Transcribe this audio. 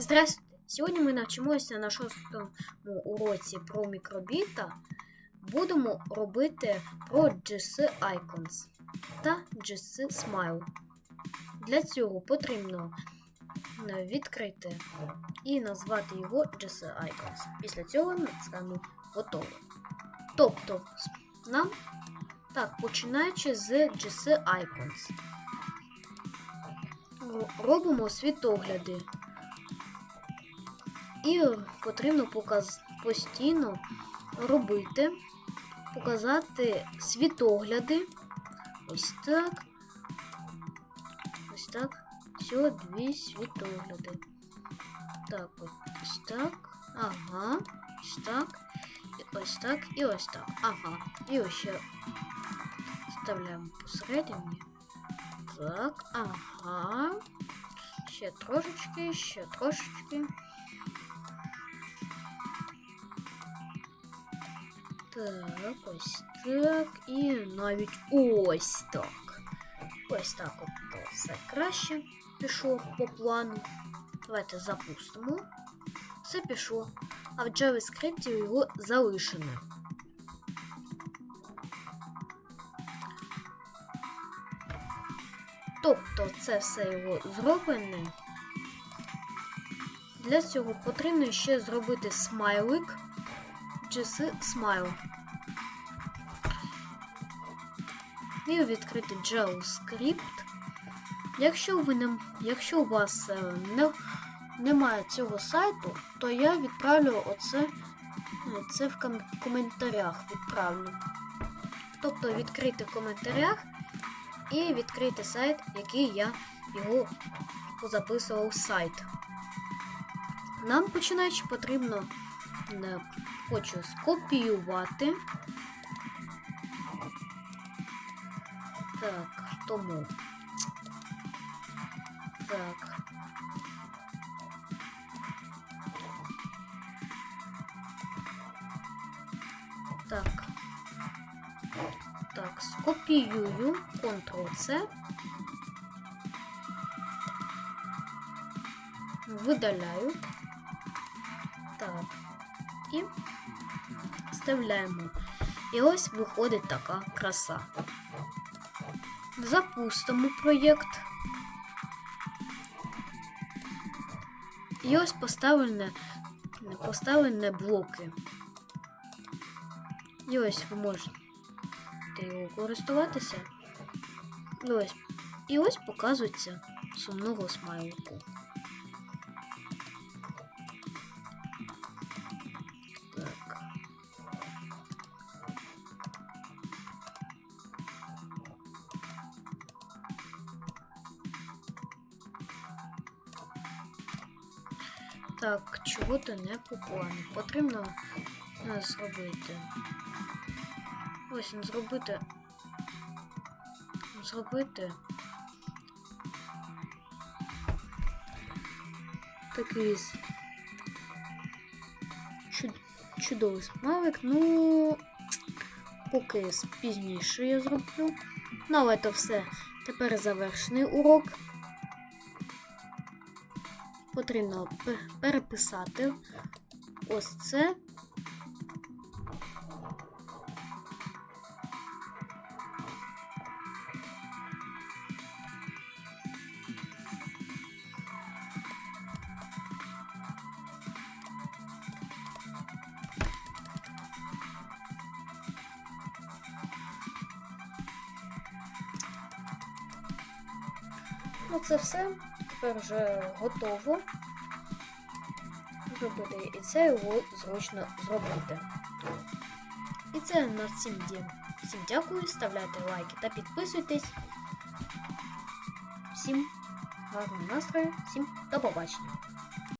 Здравствуйте! Сьогодні ми навчимося на шостому уроці про мікробіта. Будемо робити про GC Icons та GC Smile. Для цього потрібно е, відкрити і назвати його GC Icons. Після цього натискаємо готово. Тобто, нам так, починаючи з GC Icons. Робимо світогляди. І потрібно постійно робити, показати світогляди. Ось так. Ось так. Всього дві світогляди. Так, ось так. Ага. Ось так. І ось так. І ось так. Ага. І ось ще вставляємо посередині. Так, ага. Ще трошечки, ще трошечки. Так, ось так. І навіть ось так. Ось так от все краще пішло по плану. Давайте запустимо. Все пішло. А в JavaScript його залишено. Тобто це все його зроблене. Для цього потрібно ще зробити смайлик. GC Smile. І відкрити JavaScript. Якщо ви не, якщо у вас е, не, немає цього сайту, то я відправлю оце е, це в ком- коментарях відправлю. Тобто відкрити в коментарях і відкрити сайт, який я його позаписував сайт. Нам починаючи потрібно хочу скопіювати. Так, тому. Так. Так. Так, скопіюю Ctrl-C. Видаляю. Так. І вставляємо. І ось виходить така краса. Запустимо проєкт. І ось поставлене, поставлене блоки. І ось ви можете його користуватися. І ось, і ось показується сумного смайлику. Так, чого то не по. Потрібно е, зробити. Ось зробити. Зробити. Такий чуд- чудовий смайлик. Ну, поки пізніше я зроблю. Ну, але це все. Тепер завершений урок. Потрібно переписати ось це. Ну, це все. Тепер вже готово зробити. І це його зручно зробити. І це на всім дім. Всім дякую, ставляйте лайки та підписуйтесь. Всім гарного настрою, всім до побачення.